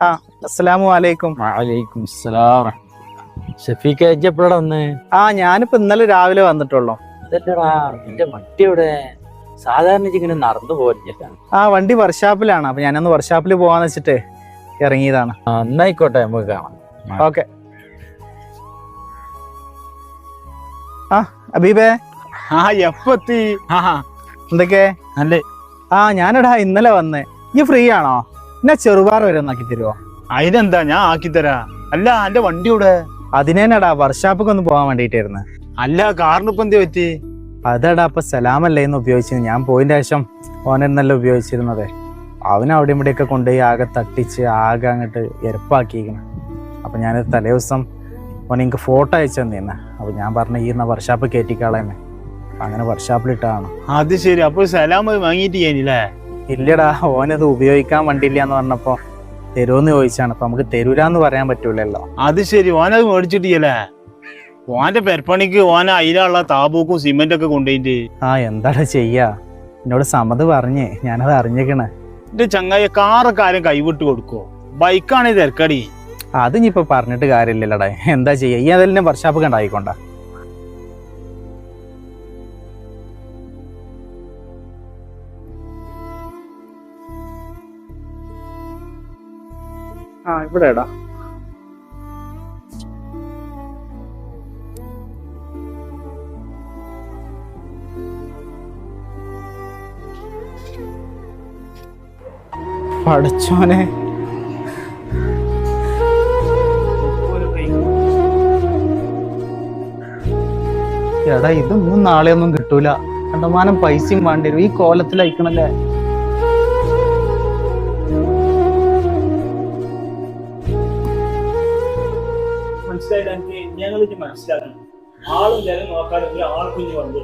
ആ അസ്സലാമു അലൈക്കും. വലൈക്കും സലാം ഷഫീഖ് എപ്പോഴാ വന്ന്? ആ ഞാനിപ്പോ ഇന്നലെ രാവിലെ വന്നിട്ടുള്ളൂ. അതല്ലടാ നിന്റെ വണ്ടി സാധാരണ ഇങ്ങനെ നടന്നു പോരില്ല ആ വണ്ടി വർഷാപ്പിലാണ്. അപ്പൊ ഞാനൊന്ന് വർഷാപ്പിൽ പോവാന്ന് വെച്ചിട്ട് ഇറങ്ങിയതാണ്. എന്നായിക്കോട്ടെ നമുക്ക് കാണാം. ഓക്കെ. ആ അബീബേ. ആ എപ്പത്തി? ആ എന്തൊക്കെ? അല്ലേ ആ ഞാനെടാ ഇന്നലെ വന്നേ. ഈ ഫ്രീ ആണോ എന്നെ ചെറുപാറ വരെ ഒന്നാക്കി തരുമോ അതിനെന്താ? ഞാൻ ആക്കി തരാ. അല്ല എന്റെ വണ്ടി ഇവിടെ അതിനേനടാ വർഷാപ്പൊക്കെ ഒന്ന് പോകാൻ വേണ്ടിയിട്ടായിരുന്നു. അല്ല കാറിന് ഇപ്പൊ എന്ത് പറ്റി? അതടാ അപ്പൊ സലാമല്ലേ എന്ന് ഉപയോഗിച്ചത്. ഞാൻ പോയിന്റെ ശേഷം ഓനെന്നല്ല ഉപയോഗിച്ചിരുന്നത്. അവൻ അവിടെ ഇവിടെയൊക്കെ കൊണ്ടുപോയി ആകെ തട്ടിച്ച് ആകെ അങ്ങോട്ട് എരപ്പാക്കിയിരിക്കണം. അപ്പൊ ഞാൻ തലേ ദിവസം ഓൻ എനിക്ക് ഫോട്ടോ അയച്ചു തന്നീന്ന് അപ്പൊ ഞാൻ പറഞ്ഞ ഈ വർഷാപ്പ് കയറ്റിക്കാളെന്നെ അങ്ങനെ വർഷാപ്പിലിട്ടാണ് അത് ശരി. അപ്പൊ സലാം വാങ്ങിയിട്ട് ചെയ്യാനില്ലേ? ഇല്ലടാ ഓനത് ഉപയോഗിക്കാൻ വണ്ടിയില്ല എന്ന് പറഞ്ഞപ്പോ തരുമെന്ന് ചോദിച്ചാണ്. അപ്പൊ നമുക്ക് തരൂരാന്ന് പറയാൻ പറ്റൂലല്ലോ. അത് ശരി ഓനത് മേടിച്ചിട്ടില്ലേ ഓന്റെ പെരപ്പണിക്ക് ഓന അതിലുള്ള താബൂക്കും സിമെന്റ് ഒക്കെ കൊണ്ടുപോയിട്ട് ആ എന്താടാ ചെയ്യാ? എന്നോട് സമ്മത് പറഞ്ഞേ ഞാനത് അറിഞ്ഞേക്കണേ. എന്റെ ചങ്ങായി കാറൊക്കെ ആരും കൈവിട്ട് കൊടുക്കോ ബൈക്കാണ് തിരക്കടി. അത് ഇനിയിപ്പോ പറഞ്ഞിട്ട് കാര്യമില്ലല്ലടാ. എന്താ ചെയ്യാ? ഈ അതെല്ലാം വർഷാപ്പ് കണ്ടായിക്കൊണ്ട ആ ഇവിടെ ഇടാ പഠിച്ചോനെ എടാ ഇതൊന്നും നാളെയൊന്നും കിട്ടൂല. കണ്ടമാനം പൈസയും വേണ്ടി വരും. ഈ കോലത്തിൽ അയക്കണല്ലേ മനസ്സിലായില്ല എനിക്ക് ഞങ്ങൾ ഇത് മനസ്സിലാക്കണം. ആളും ജനം നോക്കാതെ ഒരു ആൾക്കും ഇനി വന്നു